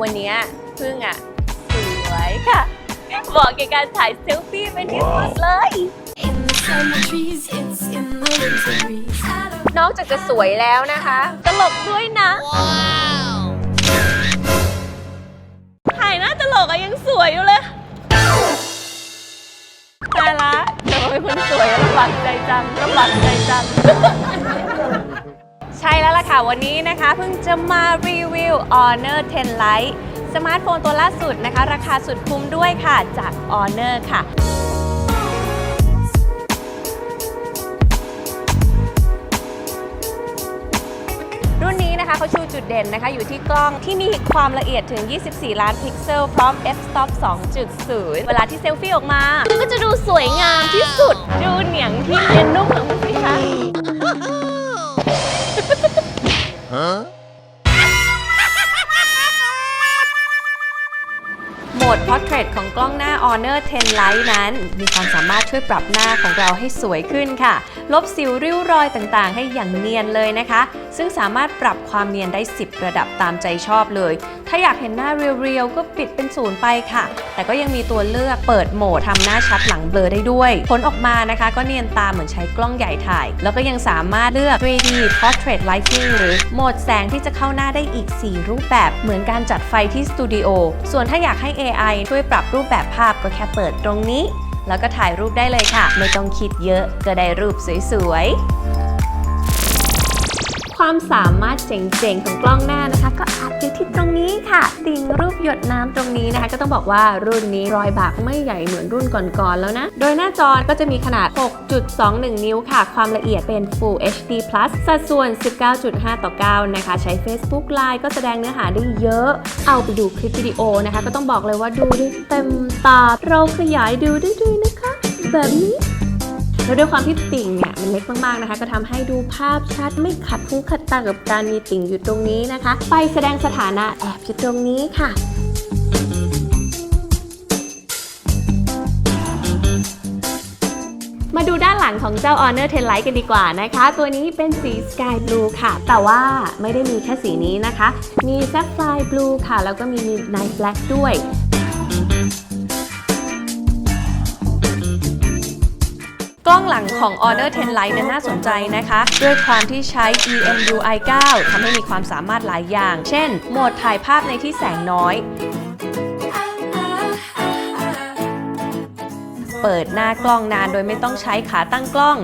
วันนี้พึ่งอะสวยค่ะเหมาะแก่การถ่ายเซลฟี่เป็นที่สุดเลย นอกจากจะสวยแล้วนะคะ ตลกด้วยนะ ถ่ายหน้าตลกอะยังสวยอยู่เลยตายละเดี๋ยวเป็นคนสวยลำบากใจจังลำบากใจจัง ใช่แล้วล่ะค่ะ วันนี้นะคะเพิ่งจะมารีวิว Honor 10 Lite สมาร์ทโฟนตัวล่าสุดนะคะ ราคาสุดคุ้มด้วยค่ะจาก Honor ค่ะรุ่นนี้นะคะเขาชูจุดเด่นนะคะ อยู่ที่กล้องที่มีความละเอียดถึง 24 ล้านพิกเซล พร้อม f-stop 2.0 เวลาที่เซลฟี่ออกมา ก็จะดูสวยงามที่สุด ดูเหนียงที่เนียนนุ่มของมันสิคะ โหมด Portrait ของกล้องหน้า Honor 10 Lite นั้น มีความสามารถช่วยปรับหน้าของเราให้สวยขึ้นค่ะ ลบสิวริ้วรอยต่างๆ ให้อย่างเนียนเลยนะคะ ซึ่งสามารถปรับความเนียนได้ 10 ระดับตามใจชอบเลย ถ้าอยากเห็นหน้าเรียวๆ ก็ปิดเป็นศูนย์ไปค่ะ แต่ก็ยังมีตัวเลือกเปิดโหมดทำหน้าชัดหลังเบลอได้ด้วย ผลออกมานะคะ ก็เนียนตาเหมือนใช้กล้องใหญ่ถ่าย แล้วก็ยังสามารถเลือก 3D Portrait Lighting หรือโหมดแสงที่จะเข้าหน้าได้อีก 4 รูปแบบ เหมือนการจัดไฟที่สตูดิโอ ส่วนถ้าอยากให้ AI ช่วยปรับรูปแบบภาพก็แค่เปิดตรงนี้ แล้วก็ถ่ายรูปได้เลยค่ะ ไม่ต้องคิดเยอะก็ได้รูปสวยๆความสามารถเจ๋งๆของกล้องหน้านะคะ ค่ะติ่งรูปหยดน้ำตรงนี้นะคะ ก็ต้องบอกว่ารุ่นนี้รอยบากไม่ใหญ่เหมือนรุ่นก่อนๆแล้วนะ โดยหน้าจอก็จะมีขนาด 6.21 นิ้วค่ะ ความละเอียดเป็น Full HD Plus สัดส่วน 19.5 ต่อ 9 นะคะ ใช้ Facebook Live ก็แสดงเนื้อหาได้เยอะ เอาไปดูคลิปวิดีโอนะคะ ก็ต้องบอกเลยว่าดูได้เต็มตาเราขยายดูได้ด้วยนะคะ แบบนี้ แล้วด้วยความที่ติ่งเนี่ยมันเล็กมากๆนะคะ ก็ทำให้ดูภาพชัดไม่ขัดหูขัดตากับการมีติ่งอยู่ตรงนี้นะคะ ไปแสดงสถานะแอบอยู่ตรงนี้ค่ะมาดูด้านหลังของเจ้า Honor 10 Lite กันดีกว่านะคะ ตัวนี้เป็นสี Sky Blue ค่ะ แต่ว่าไม่ได้มีแค่สีนี้นะคะ มี Sapphire Blue ค่ะ แล้วก็มี Night Black ด้วย กล้องหลังของ Honor 10 Lite นั้นน่าสนใจนะคะ ด้วยความที่ใช้ EMUI 9 ทำให้มีความสามารถหลายอย่าง เช่น โหมดถ่ายภาพในที่แสงน้อย เปิดหน้ากล้องนานโดยไม่ต้องใช้ขาตั้งกล้อง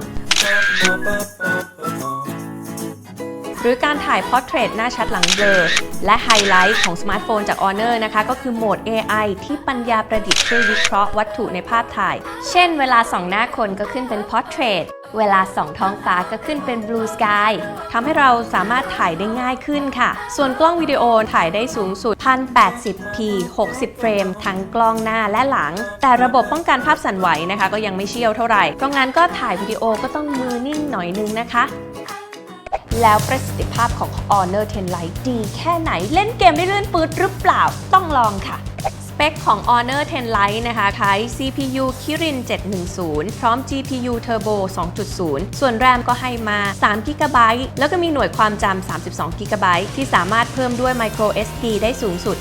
หรือการถ่ายพอร์เทรตหน้าชัดหลังเบลอและไฮไลท์ของสมาร์ทโฟนจาก Honor นะคะก็คือโหมด AI ที่ปัญญาประดิษฐ์ช่วยวิเคราะห์วัตถุในภาพถ่าย เช่นเวลาส่องหน้าคนก็ขึ้นเป็น Portrait เวลาส่องท้องฟ้าก็ขึ้นเป็น Blue Sky ทำให้เราสามารถถ่ายได้ง่ายขึ้นค่ะ ส่วนกล้องวิดีโอถ่ายได้สูงสุด 1080p 60 เฟรม ทั้งกล้องหน้าและหลัง แต่ระบบป้องกันภาพสั่นไหวนะคะ ก็ยังไม่เชี่ยวเท่าไหร่ เพราะงั้นก็ถ่ายวิดีโอก็ต้องมือนิ่งหน่อยนึงนะคะ แล้วประสิทธิภาพของ Honor 10 Lite ดีแค่ไหนเล่นเกมได้เลื่อนปืดหรือเปล่าต้องลองค่ะ สเปคของ Honor 10 Lite นะคะใช้ CPU Kirin 710 พร้อม GPU Turbo 2.0 ส่วน RAM ก็ให้มา 3 GB แล้วก็มีหน่วยความจำ 32 GB ที่สามารถเพิ่มด้วย Micro SD ได้สูงสุด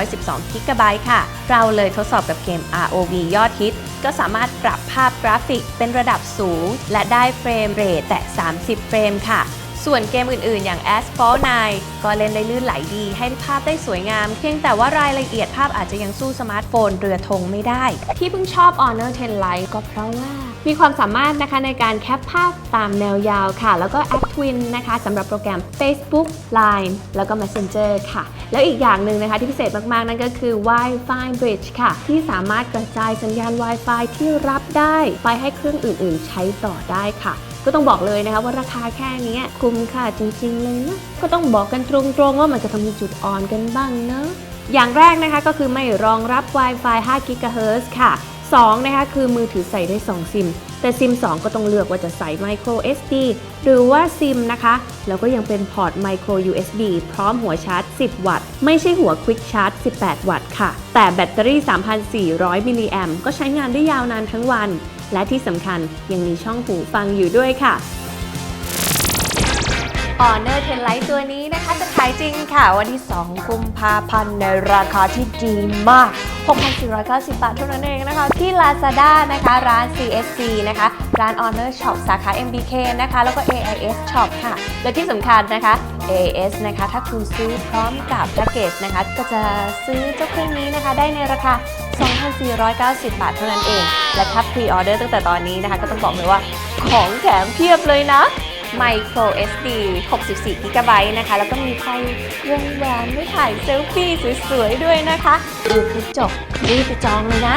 512 GB ค่ะ เราเลยทดสอบกับเกม ROV ยอดฮิตก็สามารถปรับภาพกราฟิกเป็นระดับสูง และได้เฟรมเรทแต่ 30 เฟรมค่ะ ส่วนเกมอื่นๆ อย่าง Asphalt 9 ก็เล่นได้ลื่นไหลดี ให้ภาพได้สวยงาม เพียงแต่ว่ารายละเอียดภาพอาจจะยังสู้สมาร์ทโฟนเรือธงไม่ได้ ที่เพิ่งชอบ Honor 10 Lite ก็เพราะว่ามีความสามารถนะคะในการแคปภาพตามแนวยาวค่ะ แล้วก็แอป Twin นะคะสำหรับโปรแกรม Facebook Line แล้วก็ Messenger ค่ะ แล้วอีกอย่างหนึ่งนะคะที่พิเศษมาก ๆ นั่นก็คือ Wi-Fi Bridge ค่ะ ที่สามารถกระจายสัญญาณ Wi-Fi ที่รับได้ ไปให้เครื่องอื่น ๆ ใช้ต่อได้ค่ะ ก็ต้องบอกเลยนะคะว่าราคาแค่นี้คุ้มค่าจริงๆเลยนะ ก็ต้องบอกกันตรงๆว่ามันจะทำมีจุดอ่อนกันบ้างเนาะอย่างแรกนะคะก็คือไม่รองรับ Wi-Fi 5 GHz ค่ะ 2 นะคะคือมือถือใส่ได้ 2 ซิม แต่ซิม 2 ก็ต้องเลือกว่าจะใส่ Micro SD หรือว่าซิมนะคะ แล้วก็ยังเป็นพอร์ต Micro USB พร้อมหัวชาร์จ 10 วัตต์ ไม่ใช่หัว Quick Charge 18 วัตต์ค่ะ แต่แบตเตอรี่ 3,400 มิลลิแอมก็ใช้งานได้ยาวนานทั้งวัน และที่สำคัญยังมีช่องหูฟังอยู่ด้วยค่ะ Honor 10 Lite ตัวนี้นะคะจะขายจริงค่ะ วันที่ 2 กุมภาพันธ์ในราคาที่ดีมาก 6,490 บาทเท่านั้นเองนะคะ ที่ Lazada นะคะ ร้าน CSC นะคะ ร้าน Honor Shop สาขา MBK นะคะ แล้วก็ AIS Shop ค่ะ และที่สำคัญนะคะ AIS นะคะ ถ้าคุณซื้อพร้อมกับแพ็กเกจนะคะ ก็จะซื้อเจ้าเครื่องนี้นะคะ ได้ในราคา 2,490 บาทเท่านั้นเอง และถ้าพรีออเดอร์ตั้งแต่ตอนนี้นะคะ ก็ต้องบอกเลยว่าของแถมเพียบเลยนะ Micro SD 64 g b นะคะ แล้วก็มีไฟวงแหวนไว้ถ่ายเซลฟี่สวยๆด้วยนะคะดูคลิปจบรีบไปจองเลยนะ